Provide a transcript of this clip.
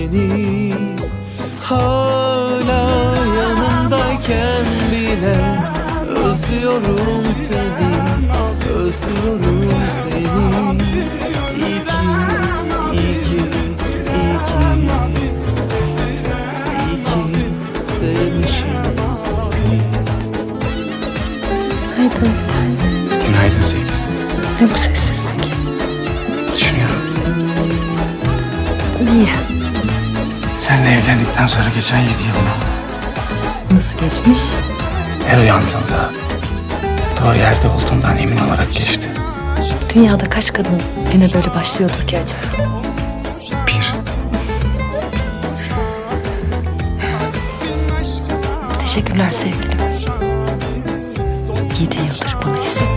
Seni hala yanımdayken bile özlüyorum seni, özlüyorum seni. İyi ki, iyi ki, iyi ki, iyi ki sevmişim seni. Günaydın. Günaydın sevgilim. Ne bu sessizlik? Düşünüyorum. Niye? Seninle evlendikten sonra geçen yedi yılımı Nasıl geçmiş? her uyandığımda doğru yerde olduğumdan emin olarak geçti. Dünyada kaç kadın güne böyle başlıyordur ki acaba? Bir, Teşekkürler sevgilim. Yedi yıldır bana hissettirdiklerin